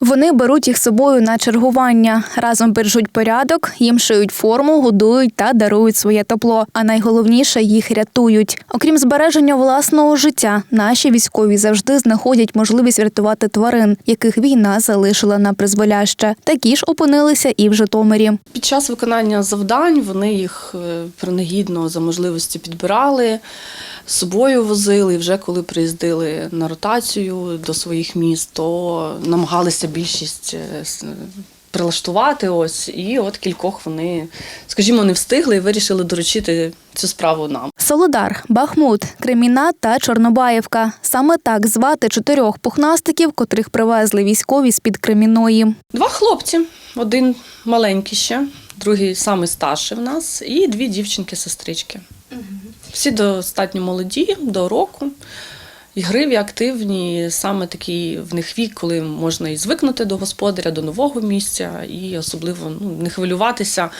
Вони беруть їх собою на чергування. Разом бережуть порядок, їм шиють форму, годують та дарують своє тепло. А найголовніше їх рятують. Окрім збереження власного життя, наші військові завжди знаходять можливість врятувати тварин, яких війна залишила на призволяще. Такі ж опинилися і в Житомирі. Під час виконання завдань вони їх е, принагідно за можливості підбирали, з собою возили. І вже коли приїздили на ротацію до своїх міст, то намагалися більшість е, прилаштувати. Ось і от кількох вони, скажімо, не встигли і вирішили доручити цю справу нам. Солодар, Бахмут, Креміна та Чорнобаївка. Саме так звати чотирьох пухнастиків, котрих привезли військові з під Креміної. Два хлопці, один маленький ще, другий самий старший в нас, і дві дівчинки-сестрички. Всі достатньо молоді, до року. Ігриві, активні, саме такий в них вік, коли можна і звикнути до господаря, до нового місця, і особливо ну, не хвилюватися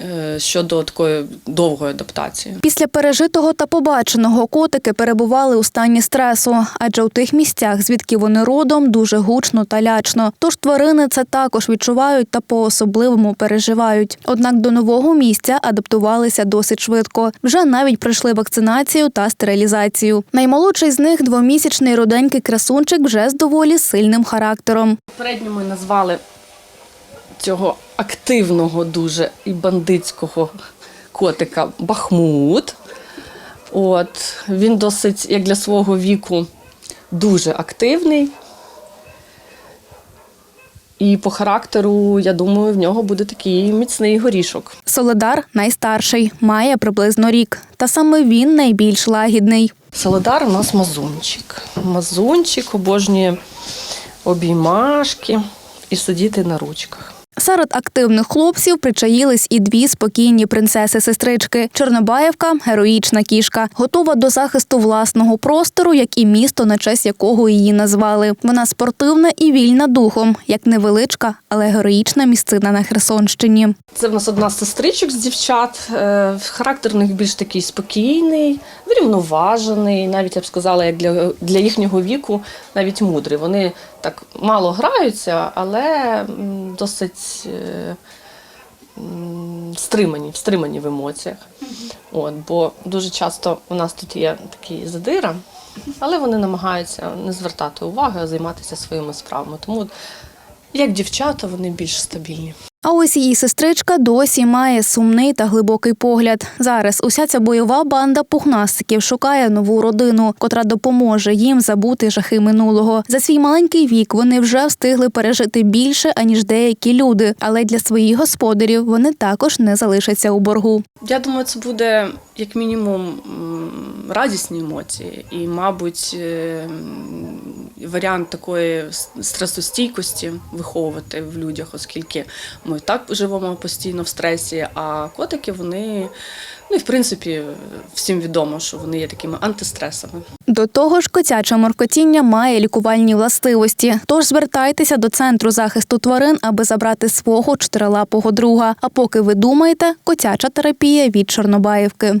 е, щодо такої довгої адаптації. Після пережитого та побаченого котики перебували у стані стресу, адже у тих місцях, звідки вони родом, дуже гучно та лячно. Тож тварини це також відчувають та по-особливому переживають. Однак до нового місця адаптувалися досить швидко. Вже навіть пройшли вакцинацію та стерилізацію. Наймолодший з них двомісячний руденький красунчик вже з доволі сильним характером. Попередньо ми назвали цього активного дуже і бандитського котика Бахмут. От, він досить, як для свого віку, дуже активний. І по характеру, я думаю, в нього буде такий міцний горішок. Солодар найстарший, має приблизно рік. Та саме він найбільш лагідний. Солодар у нас мазунчик. Мазунчик обожнює обіймашки і сидіти на ручках. Серед активних хлопців причаїлись і дві спокійні принцеси-сестрички. Чорнобаєвка героїчна кішка, готова до захисту власного простору, як і місто, на честь якого її назвали. Вона спортивна і вільна духом, як невеличка, але героїчна місцина на Херсонщині. Це в нас одна з сестричок з дівчат. Е, Характер у них більш такий спокійний, врівноважений, навіть я б сказала, як для, для їхнього віку, навіть мудрий. Вони так мало граються, але досить е, стримані, стримані в емоціях. От, бо дуже часто у нас тут є такі задира, але вони намагаються не звертати уваги, а займатися своїми справами. Тому як дівчата, вони більш стабільні. А ось її сестричка досі має сумний та глибокий погляд. Зараз уся ця бойова банда пухнастиків шукає нову родину, котра допоможе їм забути жахи минулого. За свій маленький вік вони вже встигли пережити більше аніж деякі люди, але для своїх господарів вони також не залишаться у боргу. Я думаю, це буде як мінімум радісні емоції, і, мабуть, е, варіант такої стресостійкості виховувати в людях, оскільки ми так живемо постійно в стресі, а котики вони, ну і в принципі, всім відомо, що вони є такими антистресами. До того ж, котяче моркотіння має лікувальні властивості. Тож звертайтеся до центру захисту тварин, аби забрати свого чотирилапого друга. А поки ви думаєте, котяча терапія від Чорнобаївки.